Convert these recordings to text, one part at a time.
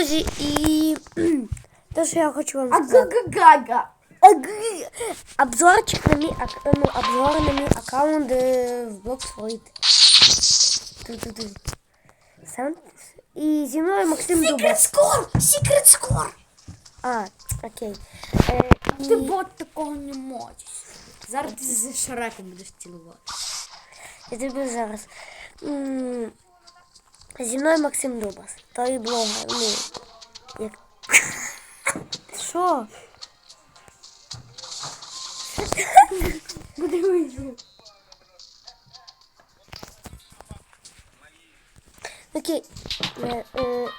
друзі, і кхм, те, що я хочу вам сказати. Ага-га-га. Аги. Обзорчик на мій ак- ну, обзор на мій аккаунт е, в Bloxfruit. Ту-ту-ту. Сам- І зі мною Максим Дубас. Секрет скор! Секрет скор! А, окей. Е, і... Ти бот такого не можеш. Зараз ти з Шреком будеш цілувати. Я тобі зараз. М, Зі мною Максим Дубас. Той блогер. Ну, як... Що? Буде вийшло. Окей. Е, е,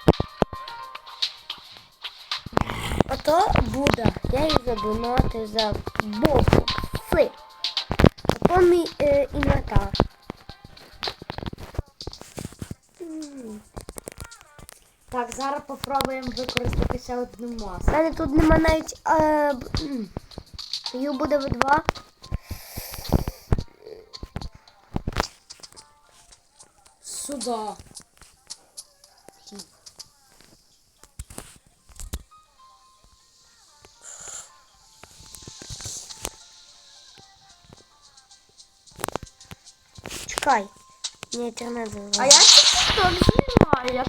Ото буде. Я їх задонати за бобу. Фли. Ото мій е, інвентар. М, Так, зараз попробуємо використати ще одну У масу. мене тут нема навіть. Е, Їх буде в два. Сюда. Чекай. Мені інтернет А я тільки так знімаю, я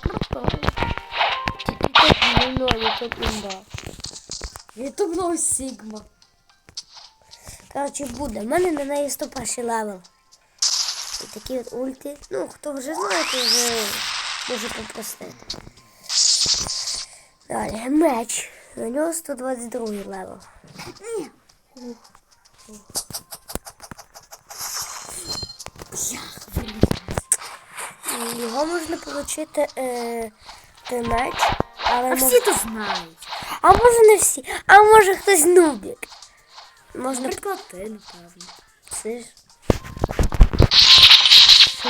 тут імба. Ютубного Сігма. Коротше, буде. У мене на неї 101 левел. І такі от ульти. Ну, хто вже знає, то вже може попростити. Далі, меч. На нього 122 левел. Його можна отримати е, меч, але А всі то знають. а може не всі, а може хтось нубік. Можна Наприклад, ти, напевно. це ж. Що?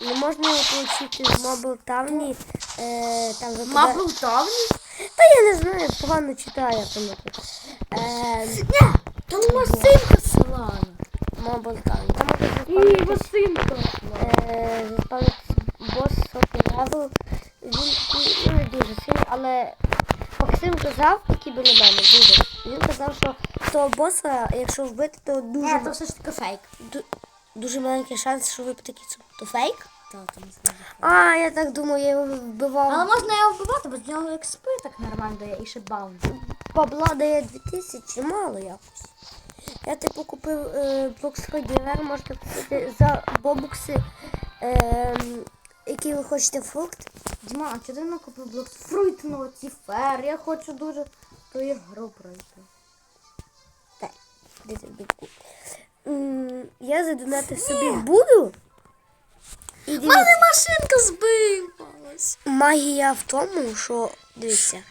Не можна отримати з Mobile Тавні. е, там випадає... Мабл Тавні? Та я не знаю, погано читаю, я пам'ятаю. Е, Ні, там Василька Солана. Mobile Town. Там можна І заспавнитись, Василька. е, заспавнитись бос сотий левел. Він такий, ну, не дуже сильний, але Максим казав, який біля мене буде. Він казав, що того боса, якщо вбити, то дуже, Ні, то все ж таки фейк. ду- дуже маленький шанс, що випадки то фейк. Та, там знаю. А, я так думаю, я його вбивав. Але можна його вбивати, бо з нього експи так нормально дає і ще баунс. Бабла дає 2000, мало якось. Я типу купив е, бокс ходілер, можете купити за бобукси, е, які ви хочете фрукт. Діма, а чого ти не купив блок фрут ноціфер? Я хочу дуже ту ігру пройти. Так, де? М, Я задонати собі буду. Дивіться, Мене машинка збивалась. магія в тому, що дивіться.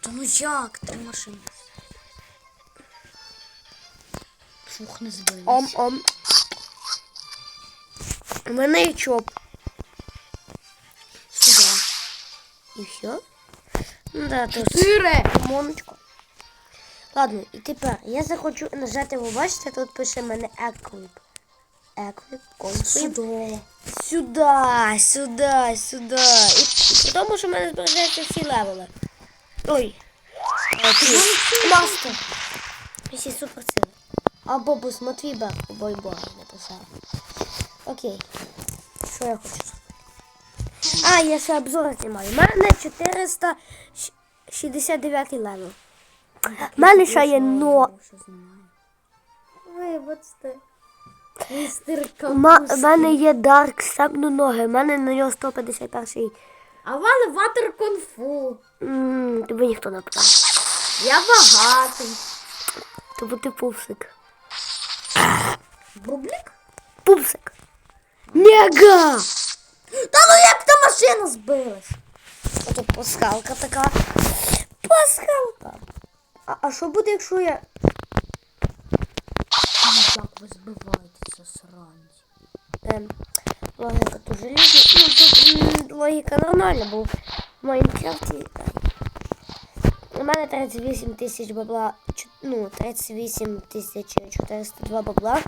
Та ну як ти машина? Фух, не збилась. Ом-ом. У мене є чоп. І все. Ну да, то ж. Чотири. Моночку. Ладно, і тепер я захочу нажати, ви бачите, тут пише мене Equip. Equip, Config. Сюди. Сюди, сюди, сюди. І, і тому, що в мене збережаються всі левели. Ой. Е, ті. Мастер. Всі супер сили. А Бобус Матвіба, ой бога, написав. Окей. Що я хочу? А, я ще обзор знімаю. У мене 469 левел. У мене ще є но. Вибачте. Містер У мене є Дарк Степну ноги. У мене на нього 151. А в мене ватер. Ммм, тобі ніхто не питав. Я багатий. Тобі ти пупсик. Бублік? Пупсик. Нега! Та ну машина збилась? Ото пасхалка така. Пасхалка. А, а що буде, якщо я. Ну як ви збиваєтеся сранці? Ем, логіка тут желізна. Ну, тут логіка нормальна, бо в Майнкрафті. ай. У мене 38 тисяч бабла. Ну, 38 тисяч 402 бабла.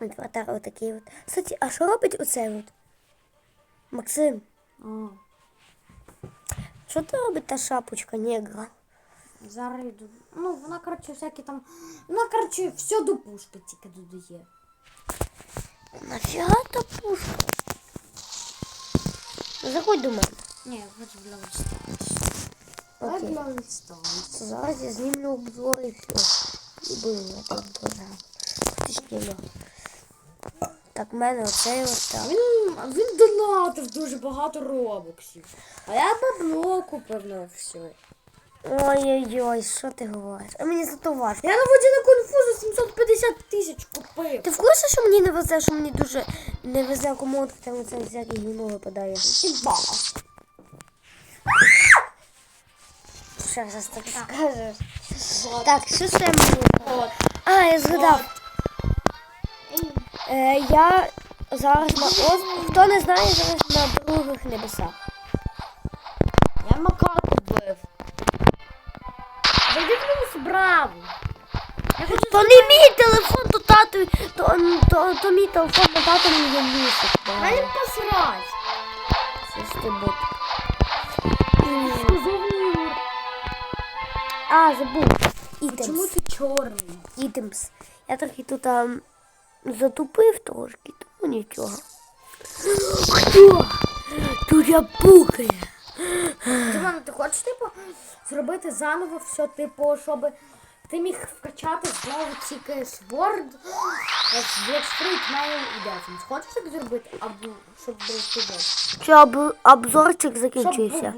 Інвентар отакий от. Кстати, а що робить оцей от? Максим, А. Що ти робить та шапочка негра? Зараз йду. Ну, вона, коротше, всякі там. Вона, коротше, все до пушки тільки додає. Нафіга та пушка? Заходь до мене. Ні, я хочу для Сталс. Давай Окей. для Сталс. Зараз я знімлю обзор і все. І буду на обзор. Точніше. Так, в мене оцей ось так. Він, він донатив дуже багато робоксів. А я бабло купив на все. Ой-ой-ой, що ти говориш? А мені зато важко. Я на воді на конфузу 750 тисяч купив. Ти в курсі, що мені не везе, що мені дуже не везе кому там це всяке гівно випадає? Хіба? Що зараз так скажеш? Так, що ще мені? А, я згадав. Е, я зараз на ос... Хто не знає, зараз на других небесах. Я Мака купив. Зайди браво. Я То не мій телефон, то тату, то, то, то мій телефон, то тато мені місяць. Дай їм посрать. Що ж ти бот? А, забув. Ітемс. Чому ти чорний? Ітемс. Я трохи тут а, затупив трошки, тому нічого. Хто? Тут я пукає. Диван, ти хочеш, типу, зробити заново все, типу, щоб ти міг вкачати знову тільки сворд, Блокстрит має і Дефенс. Хочеш так зробити, або щоб був Чи об, обзорчик закінчився?